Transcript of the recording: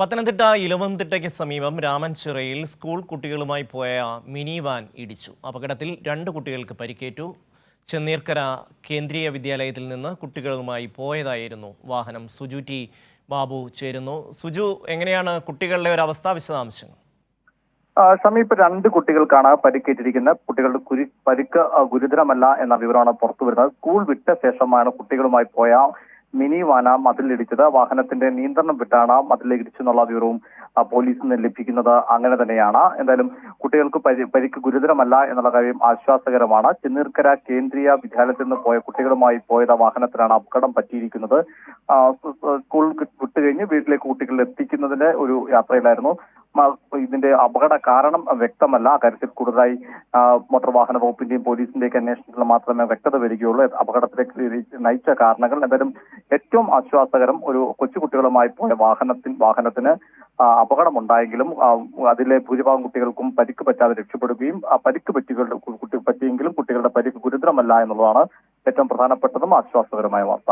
പത്തനംതിട്ട ഇലവന്തിട്ടയ്ക്ക് സമീപം രാമൻചിറയിൽ സ്കൂൾ കുട്ടികളുമായി പോയ മിനി വാൻ ഇടിച്ചു. അപകടത്തിൽ രണ്ട് കുട്ടികൾക്ക് പരിക്കേറ്റു. ചെന്നീർക്കര കേന്ദ്രീയ വിദ്യാലയത്തിൽ നിന്ന് കുട്ടികളുമായി പോയതായിരുന്നു വാഹനം. സുജു ടി ബാബു ചേരുന്നു. സുജു എങ്ങനെയാണ് കുട്ടികളുടെ ഒരു അവസ്ഥ വിശദാംശങ്ങൾ? സമീപ രണ്ട് കുട്ടികൾക്കാണ് പരിക്കേറ്റിരിക്കുന്നത്. കുട്ടികളുടെ കുരി പരിക്ക് ഗുരുതരമല്ല എന്ന വിവരമാണ് പുറത്തു വരുന്നത് സ്കൂൾ വിട്ട ശേഷമാണ് കുട്ടികളുമായി പോയ മിനി വാന മതിലിടിച്ചത്. വാഹനത്തിന്റെ നിയന്ത്രണം വിട്ടാണ് മതിലേക്ക് ഇടിച്ചെന്നുള്ള വിവരവും പോലീസിൽ നിന്ന് ലഭിക്കുന്നത് അങ്ങനെ തന്നെയാണ്. എന്തായാലും കുട്ടികൾക്ക് പരി പരിക്ക് ഗുരുതരമല്ല എന്നുള്ള കാര്യം ആശ്വാസകരമാണ്. ചെന്നീർക്കര കേന്ദ്രീയ വിദ്യാലയത്തിൽ നിന്ന് പോയ കുട്ടികളുമായി പോയത് വാഹനത്തിലാണ് അപകടം പറ്റിയിരിക്കുന്നത്. സ്കൂൾ വിട്ടുകഴിഞ്ഞ് വീട്ടിലേക്ക് കുട്ടികളെ എത്തിക്കുന്നതിന്റെ ഒരു യാത്രയിലായിരുന്നു. ഇതിന്റെ അപകട കാരണം വ്യക്തമല്ല. അക്കാര്യത്തിൽ കൂടുതലായി മോട്ടോർ വാഹന വകുപ്പിന്റെയും പോലീസിന്റെയും അന്വേഷണത്തിൽ മാത്രമേ വ്യക്തത വരികയുള്ളൂ. അപകടത്തിലേക്ക് നയിച്ച കാരണങ്ങൾ എന്തായാലും ഏറ്റവും ആശ്വാസകരം ഒരു കൊച്ചുകുട്ടികളുമായി പോയ വാഹനത്തിൽ വാഹനത്തിന് അപകടമുണ്ടായെങ്കിലും അതിലെ ഭൂരിഭാഗം കുട്ടികൾക്കും പരിക്ക് പറ്റാതെ രക്ഷപ്പെടുകയും പരിക്ക് പറ്റികളുടെ കുട്ടി പറ്റിയെങ്കിലും കുട്ടികളുടെ പരിക്ക് ഗുരുതരമല്ല എന്നുള്ളതാണ് ഏറ്റവും പ്രധാനപ്പെട്ടതും ആശ്വാസകരമായ വാർത്ത.